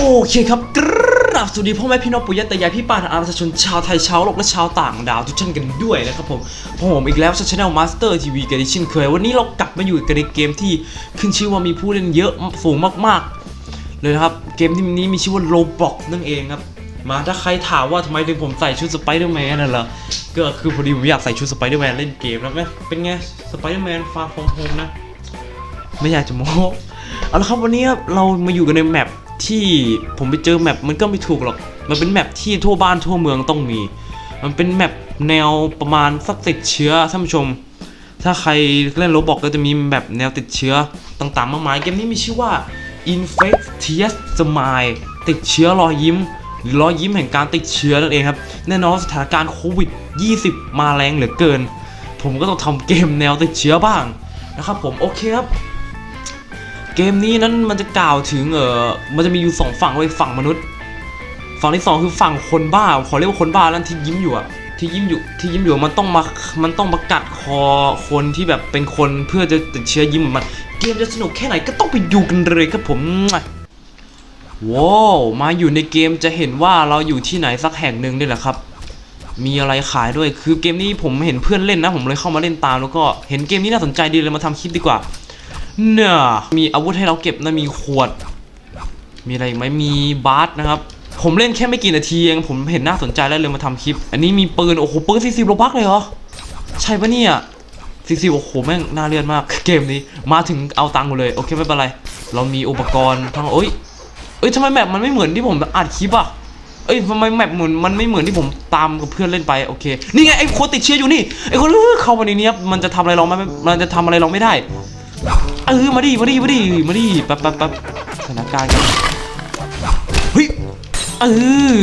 โอเคครับกราบสวัสดีพ่อแม่พี่น้องปุยะตายายพี่ป้าทางอาประชาชนชาวไทยชาวโลกและชาวต่างดาวทุกท่านกันด้วยนะครับผมผมอีกแล้วช anel Master TV กันเช่นเคย วันนี้เรากลับมาอยู่กันในเกมที่ขึ้นชื่อว่ามีผู้เล่นเยอะสูงมากๆ เลยนะครับ เกมที่นี้มีชื่อว่า Roblox นั่นเองครับ มาถ้าใครถามว่าทำไมถึงผมใส่ชุดสไปเดอร์แมนนั่นเหรอก็คือพอดีผมอยากใส่ชุดสไปเดอร์แมนเล่นเกมแล้วไหมเป็นไงสไปเดอร์แมนฟาร์ฟอมโฮมนะไม่อยากจะโม้เอาละครับวันนี้เรามาอยู่กันในแมป ที่ผมไปเจอแมปมันก็ไม่ถูกหรอก มันเป็นแมปที่ทั่วบ้านทั่วเมืองต้องมี มันเป็นแมปแนวประมาณสักติดเชื้อท่านผู้ชม ถ้าใครเล่นโรบอกก็จะมีแบบแนวติดเชื้อต่างๆ มากมาย เกมนี้มีชื่อว่า Infectious Smile ติดเชื้อรอยยิ้มหรือรอยยิ้มแห่งการติดเชื้อนั่นเองครับ แน่นอนสถานการณ์โควิด 20 มาแรงเหลือเกิน ผมก็ต้องทำเกมแนวติดเชื้อบ้างนะครับผมโอเคครับ เกมนี้นั้นมันจะกล่าวถึงเออมันจะมีอยู่สองฝั่งไว้ยฝั่งมนุษย์ ฝั่งที่สองคือฝั่งคนบ้าขอเรียกว่าคนบ้านั่นที่ยิ้มอยู่อะที่ยิ้มอยู่ที่ยิ้มอยู่มันต้องมามันต้องมากัดคอคนที่แบบเป็นคนเพื่อจะติดเชื้อยิ้มเหมือนมัน เกมจะสนุกแค่ไหนก็ต้องไปดูกันเลยครับผมว้าวมาอยู่ในเกมจะเห็นว่าเราอยู่ที่ไหนสักแห่งหนึ่งนี่แหละครับ มีอะไรขายด้วยคือเกมนี้ผมเห็นเพื่อนเล่นนะ ผมเลยเข้ามาเล่นตามแล้วก็เห็นเกมนี้น่าสนใจดีเลยมาทำคลิปดีกว่า เนี่ยมีอาวุธให้เราเก็บนะมีขวด มีอะไรอีกไหมมีบาสนะครับ ผมเล่นแค่ไม่กี่นาทีเอง ผมเห็นน่าสนใจแล้วเลยมาทำคลิป อันนี้มีปืน โอ้โหปืน40โลบักเลยเหรอ ใช่ปะเนี่ย40โอ้โหแม่งน่าเลียนมาก เกมนี้มาถึงเอาตังค์หมดเลย โอเคไม่เป็นไร เรามีอุปกรณ์ทั้งเอ้ยเอ้ยทำไมแมปมันไม่เหมือนที่ผมอัดคลิปอะเอ้ยทำไมแมปเหมือนมันไม่เหมือนที่ผมตามกับเพื่อนเล่นไปโอเค นี่ไงไอ้คนติดเชื้ออยู่นี่ไอ้คนเข้ามาในนี้มันจะทำอะไรเราไม่มันจะทำอะไรเราไม่ได้ เออมาดิมาดิมาดิมาดิแป๊บแป๊บแป๊บสถานการณ์กันเฮ้ยเออ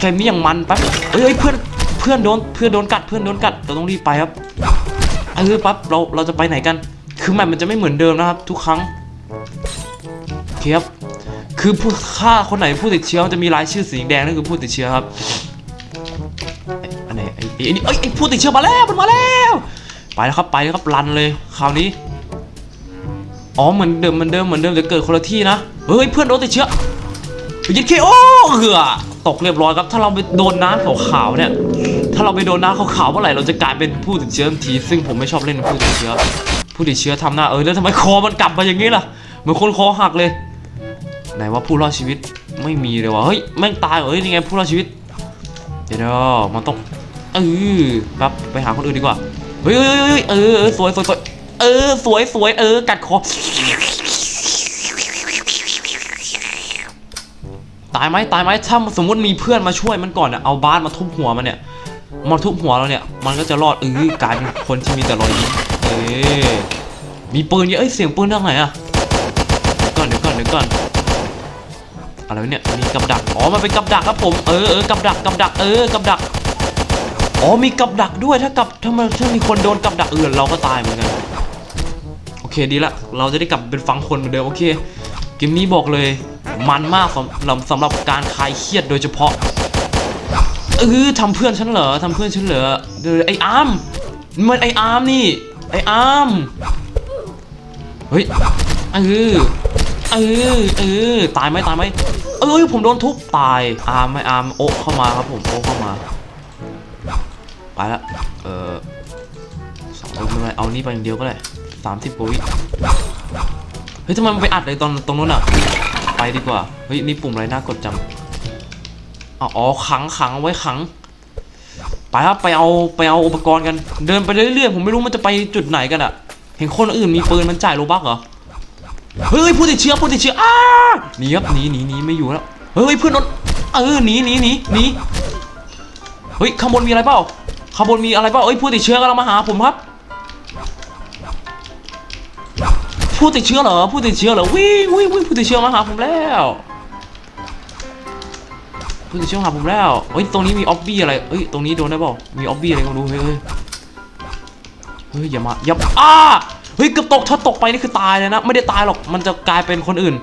แกมีอย่างมันแป๊บเอ้ยเอ้ยเพื่อนเพื่อนโดนเพื่อนโดนกัดเพื่อนโดนกัดเราต้องรีบไปครับเออปั๊บเราเราจะไปไหนกัน คือแมปมันจะไม่เหมือนเดิมนะครับ ทุกครั้งเคครับคือผู้ฆ่าคนไหนผู้ติดเชื้อจะมีรายชื่อสีแดงนั่นคือผู้ติดเชื้อครับอันไหนไอ้ไอ้ไอ้นี่ไอ้ผู้ติดเชื้อมาแล้วมันมาแล้ว ไปแล้วครับไปแล้วครับรันเลยคราวนี้อ๋อเหมือนเดิมเหมือนเดิมเหมือนเดิมจะเกิดคนละที่นะเฮ้ยเพื่อนโดนติดเชื้อยิดเคโอเหือตกเรียบร้อยครับ ถ้าเราไปโดนน้ำขาวๆเนี่ย ถ้าเราไปโดนน้ำขาวๆเมื่อไหร่เราจะกลายเป็นผู้ติดเชื้อทันทีซึ่งผมไม่ชอบเล่นผู้ติดเชื้อ ผู้ติดเชื้อทำหน้าเออแล้วทำไมคอมันกลับมาอย่างนี้ล่ะเหมือนคนคอหักเลยไหนว่าผู้รอดชีวิตไม่มีเลยวะเฮ้ยแม่งตายเอเฮ้ยนี่ไงผู้รอดชีวิต เดี๋ยวมันต้องเออครับไปหาคนอื่นดีกว่า ฮ้ยเฮ้ยเฮ้ยเออสวยสวยสวยเออสวยสวยเออ กัดคอตายไหมตายไหมถ้าสมมติมีเพื่อนมาช่วยมันก่อนอะเอาบาสมาทุบหัวมันเนี่ยมาทุบหัวเราเนี่ย มันก็จะรอดเออกลายเป็นคนที่มีแต่รอยยิ้มเออมีปืนเยอะเอ้ยเสียงปืนทางไหนอะเดี๋ยวก่อนเดี๋ยวก่อนเดี๋ยวก่อนอะไรเนี่ยมีกับดักอ๋อมันเป็นกับดักครับผมเออเออกับดักกับดักเออกับดัก อ๋อมีกับดักด้วยถ้ากับถ้ามันถ้ามีคนโดนกับดักอื่นเราก็ตายเหมือนกันโอเคดีละเราจะได้กลับเป็นฟังคนเหมือนเดิมโอเคเกมนี้บอกเลยมันมากสำหรับสำหรับการคลายเครียดโดยเฉพาะเออทำเพื่อนฉันเหรอทำเพื่อนฉันเหรอเดี๋ยวไอ้อาร์มมันไอ้อาร์มนี่ไอ้อาร์มเฮ้ยเออเออเออตายไหมตายไหมเอ้ยผมโดนทุบตายอาร์มไม่อาร์มโอเข้ามาครับผมโอเข้ามา ไปละเออสองลูกไม่เป็นไรเอานี่ไปอย่างเดียวก็ได้สามสิบกว่าวิเฮ้ยทำไมมันไปอัดเลยตอนตรงนู้นอะ ไปดีกว่า เฮ้ยนี่ปุ่มอะไรน่ากดจำอ๋ออ๋อขังขังไว้ขัง ไปครับไปเอาไปเอาอุปกรณ์กัน เดินไปเรื่อยๆผมไม่รู้มันจะไปจุดไหนกันอะ เห็นคนอื่นมีปืนมันจ่ายโลบักเหรอ เฮ้ยผู้ติดเชื้อผู้ติดเชื้ออ้าหนีครับหนีหนีหนีไม่อยู่แล้ว เฮ้ยเพื่อนโดนเออหนีหนีหนีหนีเฮ้ยข้างบนมีอะไรเปล่า ข้างบนมีอะไรเปล่าเอ้ยผู้ติดเชื้อกำลังมาหาผมครับ ผู้ติดเชื้อเหรอผู้ติดเชื้อเหรอวิ่งวิ่งวิ่งผู้ติดเชื้อมาหาผมแล้วผู้ติดเชื้อหาผมแล้วเฮ้ยตรงนี้มีออบบี้อะไรเฮ้ยตรงนี้โดนได้ป่ามีออบบี้อะไรก็รู้เฮ้ยเฮ้ยอย่ามาอย่าอ้าเฮ้ยเกือบตกถ้าตกไปนี่คือตายเลยนะ ไม่ได้ตายหรอกมันจะกลายเป็นคนอื่น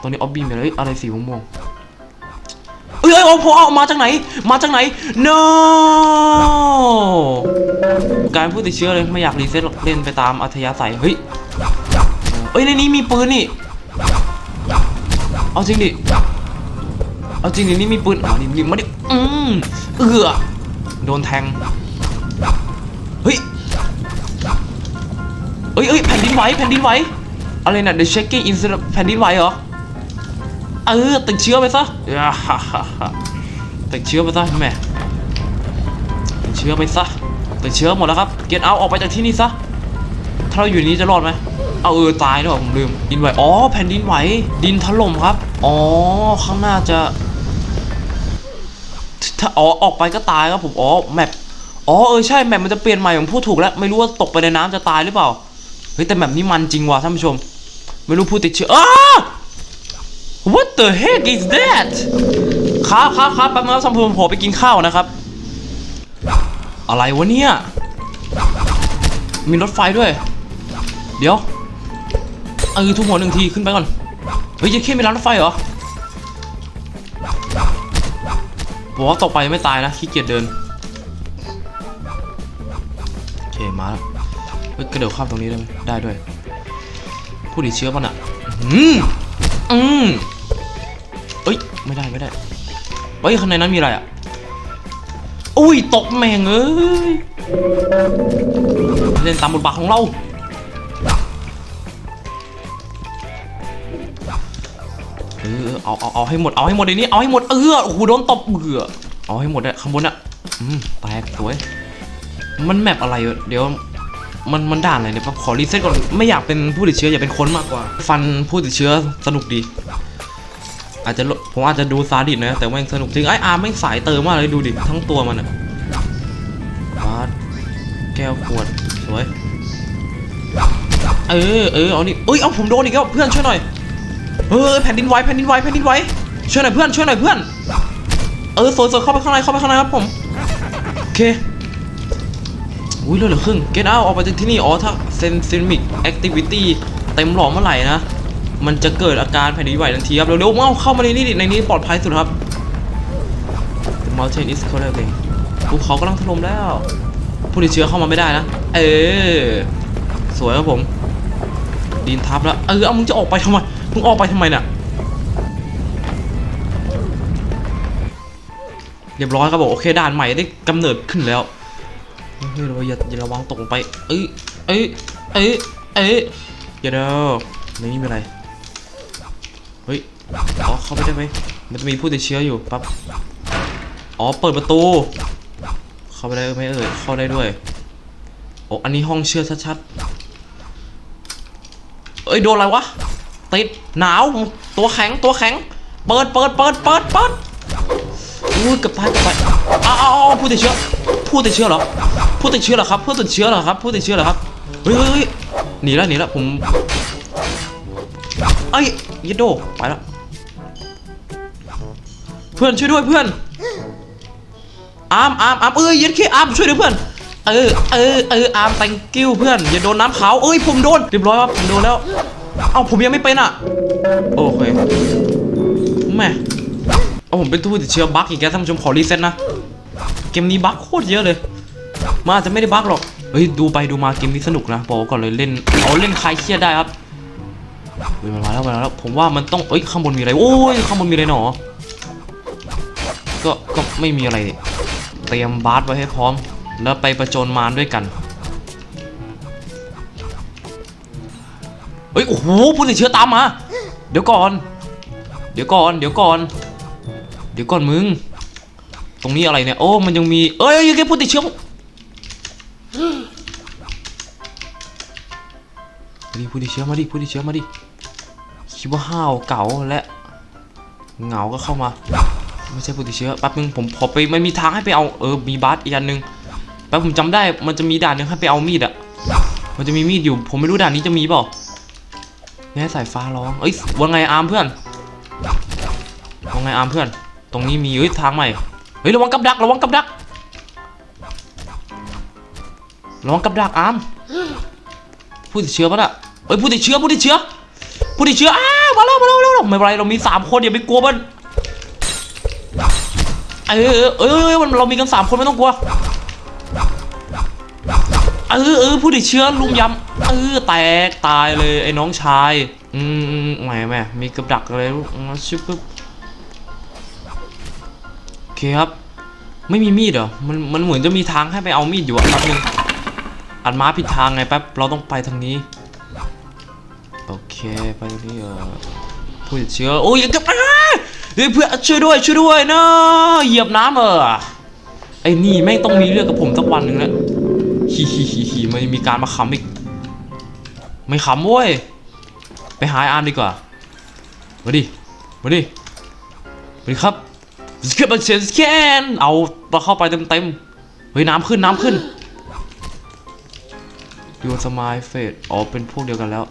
ตรงนี้ออบบี้มีอะไรเฮ้ยอะไรสีม่วงๆ ยเอ้ยโอ้โหเอามาจากไหน มาจากไหน no การพูดติดเชื้อเลยไม่อยากรีเซ็ตหรอกเล่นไปตามอัธยาศัยเฮ้ยเอ้ยในนี้มีปืนนี่เอาจริงดิเอาจริงดินี่มีปืนเอาดิยิงมาดิอืมเอือโดนแทงเฮ้ยเอ้ยเอ้ยแผ่นดินไหวแผ่นดินไหวอะไรนะ The Shaking in แผ่นดินไหวเหรอ เออติดเชื้อไปซะติดเชื้อไปซะแม่ติดเชื้อไปซะติดเชื้อหมดแล้วครับเก t เอาออกไปจากที่นี่ซะถ้าเราอยู่นี้จะรอดไหมเอาเออตายด้วยผมลืมดินไหวอ๋อแผ่นดินไหวดินถล่มครับอ๋อข้างหน้าจะถ้าอ๋อออกไปก็ตายครับผมอ๋อแมปอ๋อเออใช่แมปมันจะเปลี่ยนใหม่ผมพูดถูกแล้วไม่รู้ว่าตกไปในน้ำจะตายหรือเปล่าเฮ้ยแต่แมปนี้มันจริงว่ะท่านผู้ชม ไม่รู้ผู้ติดเชื้ออ้า What the heck is that ครับครับครับแป๊บนึงครับท่านผู้ชมผมไปกินข้าวนะครับ อะไรวะเนี่ย มีรถไฟด้วย เดี๋ยวเออทุกหัวหนึ่งทีขึ้นไปก่อน เฮ้ยยังแค่มีร้านรถไฟเหรอบอกว่าตกไปไม่ตายนะขี้เกียจเดินโอเคมาแล้วเฮ้ยกระโดดข้ามตรงนี้ได้ไหมได้ด้วย ผู้ติดเชื้อมันอะ อืมอืมเอ้ย ไม่ได้ไม่ได้เฮ้ยข้างในนั้นมีอะไรอะอุ้ยตกแม่งเอ้ยเล่นตามบทบาทของเราเออเอาเอาเอาให้หมดเอาให้หมดในนี้เอาให้หมดเออโอ้โหโดนตบเบื่อเอาให้หมดอะข้างบนอะอืมแตกสวย มันแมปอะไรเดี๋ยวมันมันด่านอะไรเนี่ยขอรีเซ็ตก่อนไม่อยากเป็นผู้ติดเชื้ออยากเป็นคนมากกว่า ฟันผู้ติดเชื้อสนุกดี อาจจะล ผมอาจจะดูซาดิสนะแต่แม่งสนุกจริงไอ้อาร์แม่งสายเติมมากเลยดูดิทั้งตัวมันอะบาสแก้วขวดสวยเออเออเอานี่เอ้ยเอาผมโดนอีกแล้วเพื่อนช่วยหน่อยเออแผ่นดินไหวแผ่นดินไหวแผ่นดินไหวช่วยหน่อยเพื่อนช่วยหน่อยเพื่อนเออสวยสวยเข้าไปข้างในเข้าไปข้างในครับผมโอเคอุ้ยเลือดเหลือครึ่ง get out ออกไปจากที่นี่อ๋อถ้า seismic activity เต็มหลอมเมื่อไหร่นะ มันจะเกิดอาการแผ่นดินไหวทันทีครับ เร็วๆเอาเข้ามาในนี้ดิในนี้ปลอดภัยสุดครับ The mountain is collapsing ภูเขากำลังถล่มแล้ว ผู้ติดเชื้อเข้ามาไม่ได้นะ เออ สวยครับผม ดินทับแล้ว เออเอามึงจะออกไปทำไม มึงออกไปทำไมน่ะเรียบร้อยครับผมโอเคด่านใหม่ได้กำเนิดขึ้นแล้วเฮ้ยเราอย่าอย่าระวังตกลงไป เอ้ย เอ้ย เอ้ย เอ้ยอย่าเด้อในนี้มีอะไร อ๋อเข้าไปได้ไหมมันจะมีผู้ติดเชื้ออยู่ปั๊บอ๋อเปิดประตู เข้าไปได้ไหมเอ่ยเข้าได้ด้วยโอ้อันนี้ห้องเชื่อชัดๆเอ้ยโดนอะไรวะติดหนาวตัวแข็งตัวแข็ง เปิดเปิดเปิดเปิดเปิดอุ้ยเกือบตายเกือบตายอ้าวผู้ติดเชื้อผู้ติดเชื้อเหรอผู้ติดเชื้อเหรอครับผู้ติดเชื้อเหรอครับผู้ติดเชื้อเหรอครับเฮ้ยหนีแล้วหนีแล้วผมเอ้ยยิดโดไปแล้ว พื่อนช่วยด้วยเพื่อนอาร์มอาร์มอาร์มเอ้ยยัดขี้อาร์มช่วยด้วยเพื่อนเออเออเอออาร์ม thank you เพื่อนอย่าโดนน้ำขาวเอ้ยผมโดนเรียบร้อยครับผมโดนแล้วเอ้าผมยังไม่เป็นอะโอเคแม่เอาผมเป็นผู้ติดเชื้อบั๊กอีกแล้วท่านผู้ชมขอรีเซ็ตนะเกมนี้บั๊กโคตรเยอะเลยมาจะไม่ได้บั๊กหรอกเฮ้ยดูไปดูมาเกมนี้สนุกนะบอกก่อนเลยเล่นเอาเล่นคลายเครียดได้ครับเฮ้ยมันมาแล้วมาแล้วผมว่ามันต้องเอ้ยข้างบนมีอะไรโอ้ยข้างบนมีอะไรหนอ ก็ก็ไม่มีอะไร เตรียมบาสไว้ให้พร้อม แล้วไปประจนมารด้วยกันเฮ้ยโอ้โหผู้ติดเชื้อตามมา เดี๋ยวก่อน เดี๋ยวก่อน เดี๋ยวก่อน เดี๋ยวก่อนมึง ตรงนี้อะไรเนี่ย โอ้ มันยังมี เอ้ยยังแค่ผู้ติดเชื้อมาดิผู้ติดเชื้อมาดิผู้ติดเชื้อมาดิคิดว่าห้าวเก่าและเหงาก็เข้ามา ไม่ใช่ผู้ติดเชื้อแป๊บนึงผมขอไปมันมีทางให้ไปเอาเออมีบาสอีกอันนึงแป๊บผมจำได้มันจะมีด่านหนึงให้ไปเอามีดอะมันจะมีมีดอยู่ ผมไม่รู้ด่านนี้จะมีเปล่าแม่สายฟ้าร้องเอ้ยว่าไงอาร์มเพื่อนว่าไงอาร์มเพื่อน ตรงนี้มีเฮ้ยทางใหม่เฮ้ยระวังกับดักระวังกับดักระวังกับดักอาร์มผู้ติดเชื้อปะน่ะเฮ้ยผู้ติดเชื้อผู้ติดเชื้อผู้ติดเชื้ออ้าวมาแล้วมาแล้วมาแล้วไม่เป็นไรเรามีสามคนอย่าไปกลัวมัน เออเออเออเออมันเรามีกันสามคนไม่ต้องกลัวเออเออผู้ติดเชื้อลุมยำเออแตกตายเลยไอ้น้องชายอืมอืมแหมแหมมีกับดักอะไรลูกอืมชิบปึ๊บโอเคครับ ไม่มีมีดเหรอมันมันเหมือนจะมีทางให้ไปเอามีดอยู่อะแป๊บนึงอัดม้าผิดทางไงแป๊บเราต้องไปทางนี้ โอเคไปตรงนี้เออผู้ติดเชื้อโอ้ยอย่ากับอ้า เฮ้ยเพื่อนช่วยด้วยช่วยด้วยนะเหยียบน้ำเออไอ้นี่แม่งต้องมีเรื่องกับผมสักวันหนึ่งแล้วฮิฮิฮิฮิมันมีการมาขำอีก ไม่ขำเว้ย ไปหาอาร์มดีกว่า มาดิ มาดิ มาดิครับสเก็ตบอลเชนสแกนเอาเราเข้าไปเต็มเต็มเฮ้ยน้ำขึ้นน้ำขึ้นยูสมายเฟดอ๋อเป็นพวกเดียวกันแล้ว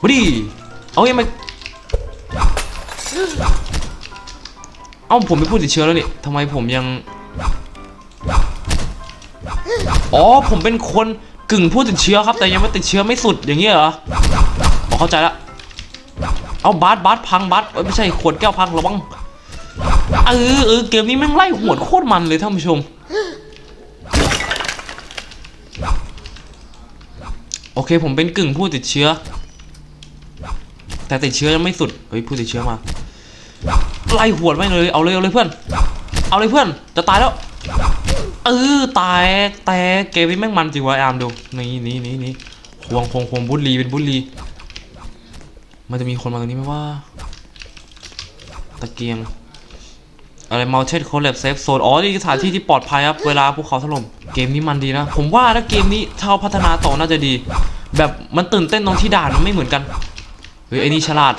มาดิ เอายังไง เอ้าผมไม่พูดติดเชื้อแล้วนี่ทำไมผมยัง อ๋อผมเป็นคนกึ่งผู้ติดเชื้อครับแต่ยังไม่ติดเชื้อไม่สุดอย่างเงี้ยเหรออ๋อเข้าใจละเอาบาสบาสพังบาสไม่ใช่ขวดแก้วพังระวังเออเออเกมนี้แม่งไล่หวดโคตรมันเลยท่านผู้ชม โอเคผมเป็นกึ่งผู้ติดเชื้อ แต่ติดเชื้อยังไม่สุด เฮ้ยผู้ติดเชื้อมา ไล่หวดไม่เลยเอาเลยเอาเลยเพื่อน เอาเลยเพื่อน จะตายแล้ว เออแตกแตกเกมนี้แม่งมันจริงวะไอ้อาร์มดูนี่นี่นี่นี่ควงควงควงบุลีเป็นบุลี มันจะมีคนมาตรงนี้ไหมว่า ตะเกียงอะไร Mountain Collapse Safe Zone อ๋อนี่สถานที่ที่ปลอดภัยครับ เวลาภูเขาถล่มเกมนี้มันดีนะ ผมว่าถ้าเกมนี้ถ้าเอาพัฒนาต่อน่าจะดี แบบมันตื่นเต้นตรงที่ด่านมันไม่เหมือนกัน เฮ้ยไอ้นี่ฉลาด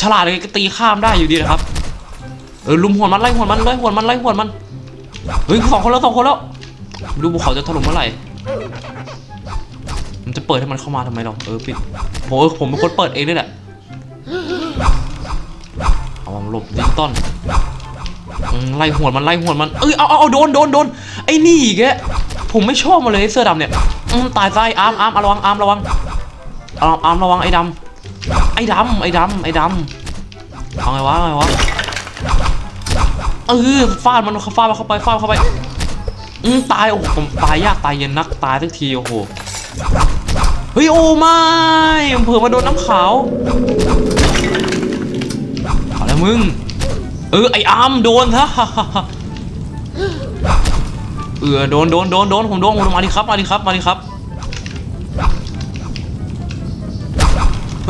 ฉลาดเลยก็ตีข้ามได้อยู่ดีนะครับ เออลุมหัวมันไล่หัวมันไล่หัวมันไล่หัวมัน เฮ้ยสองคนแล้วสองคนแล้วไม่รู้ภูเขาจะถล่มเมื่อไหร่ มันจะเปิดให้มันเข้ามาทำไมเราเออปิดผมเออผมเป็นคนเปิดเองด้วยแหละ เอามาหลบดิจิตอลอืมไล่หวดมันไล่หวดมัน เอ้ยเอาเอาเอาโดนโดนโดนไอ้นี่อีกแกผมไม่ชอบมันเลยเสื้อดำเนี่ยตายซะไอ้อาร์มอาร์มระวังอาร์มระวังอาร์มอาร์มระวังไอ้ดำ ไอ้ดำไอ้ดำไอ้ดำเอาไงวะเอาไงวะเออฟาดมันฟาดมันเข้าไปฟาดมันเข้าไปอืมตายโอ้โหผมตายยากตายเย็นนักตายทุกทีโอ้โหเฮ้ยโอ้ไม่เผื่อมาโดนน้ำขาวเอาแล้วมึงเออไออาร์มโดนซะเออโดนโดนโดนโดนผมโดนผมมาดิครับมาดิครับมาดิครับ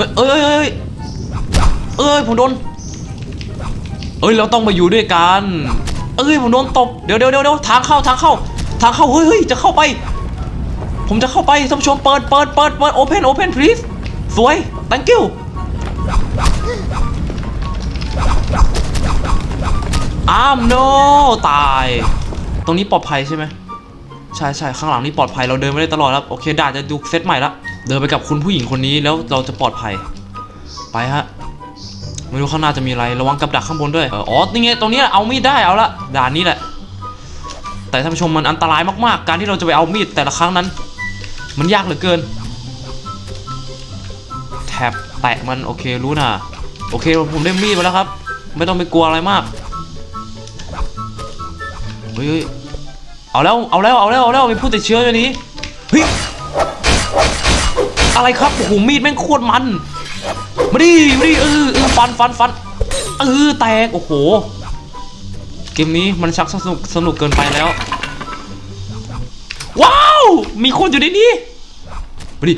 ฮ้ยเอ้ยเอ้ยเอ้ยเอ้ยผมโดนเอ้ยเราต้องมาอยู่ด้วยกันเอ้ยผมโดนตบเดี๋ยวเดี๋ยวเดี๋ยวเดี๋ยวทางเข้าทางเข้า ทางเข้าเฮ้ยเฮ้ยจะเข้าไป ผมจะเข้าไปท่านผู้ชมเปิดเปิดเปิดเปิด open open please สวย thank you อ้าม no ตาย ตรงนี้ปลอดภัยใช่ไหมใช่ใช่ข้างหลังนี่ปลอดภัยเราเดินไม่ได้ตลอดแล้ว โอเคด่านจะดูเซตใหม่ละ เดินไปกับคุณผู้หญิงคนนี้แล้วเราจะปลอดภัย ไปฮะไม่รู้ข้างหน้าจะมีอะไรระวังกับดักข้างบนด้วยอออ๋อนี่ไงตรงนี้เอามีดได้เอาละด่านนี้แหละ แต่ท่านผู้ชมมันอันตรายมากๆ การที่เราจะไปเอามีดแต่ละครั้งนั้น มันยากเหลือเกินแทบแตะมันโอเครู้นะโอเคผมได้มีดมาแล้วครับ ไม่ต้องไปกลัวอะไรมากเฮ้ยเอาแล้วเอาแล้วเอาแล้วเอาแล้วมีผู้ติดเชื้อตัวนี้ อะไรครับโอ้โหมีดแม่งโคตรมันมาดิมาดิเออเออฟันฟันฟันเออแตกโอ้โห เกมนี้มันชักสนุกสนุกเกินไปแล้ว ว้าว มีคนอยู่ในนี้มาดิ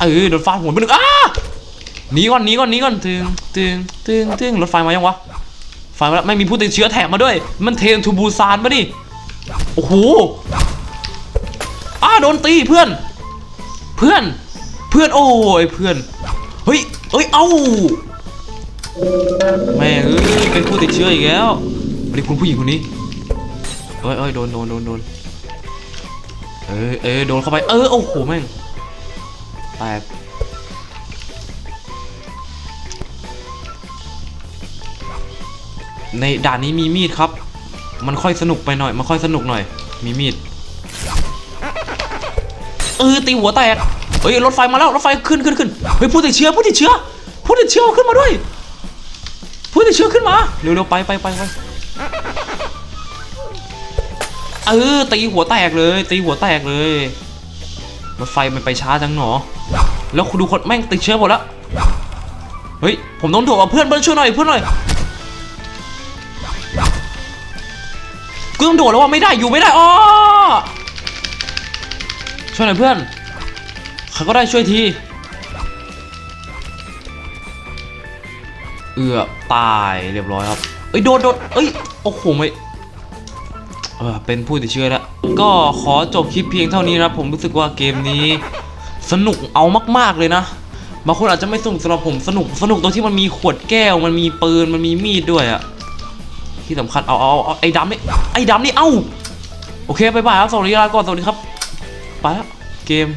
เออโดนฟาดหัวไปหนึ่งอ้าหนีก่อนหนีก่อนหนีก่อนตึงตึงตึงตึงรถไฟมายังวะไฟมาแล้วไม่มีผู้ติดเชื้อแถมมาด้วย มันเทนทูบูซานมาดิโอ้โหอ้าโดนตีเพื่อน เพื่อน เพื่อนโอ้ยเพื่อนเฮ้ยเอ้ยเอ้าแม่เอ้ยเป็นผู้ติดเชื้ออีกแล้วไม่ได้คุณผู้หญิงคนนี้เอ้ยเอ้ยโดนโดนโดนโดนเอ้ยเอ้ยโดนเข้าไปเออโอ้โหแม่งแตกในด่านนี้มีมีดครับ มันค่อยสนุกไปหน่อย มันค่อยสนุกหน่อย มีมีด เออตีหัวแตก เฮ้ยรถไฟมาแล้วรถไฟขึ้นขึ้นขึ้นเฮ้ยผู้ติดเชื้อผู้ติดเชื้อผู้ติดเชื้อขึ้นมาด้วยผู้ติดเชื้อขึ้นมาเร็วๆไปไปไปไปเออตีหัวแตกเลย ตีหัวแตกเลยรถไฟมันไปช้าจังหนอ แล้วคุณดูคนแม่งติดเชื้อหมดแล้วเฮ้ยผมต้องโทรกับเพื่อนเพื่อนช่วยหน่อยเพื่อนหน่อยกูต้องโดดแล้วว่าไม่ได้อยู่ไม่ได้อ้อช่วยหน่อยเพื่อน ใครก็ได้ช่วยที เอือตายเรียบร้อยครับเอ้ยโดนโดนเอ้ยโอ้โหไม่เออเป็นผู้ติดเชื้อแล้ว ก็ขอจบคลิปเพียงเท่านี้นะครับผมรู้สึกว่าเกมนี้ สนุกเอามาก ๆเลยนะบางคนอาจจะไม่สนุกสำหรับผมสนุกสนุกตรงที่มันมีขวดแก้ว มันมีปืนมันมีมีดด้วยอะที่สำคัญเอาเอาเอาไอ้ดำนี่ไอ้ดำนี่เอ้าโอเคไปบายครับสวัสดีลาก่อนสวัสดีครับไปแล้วเกม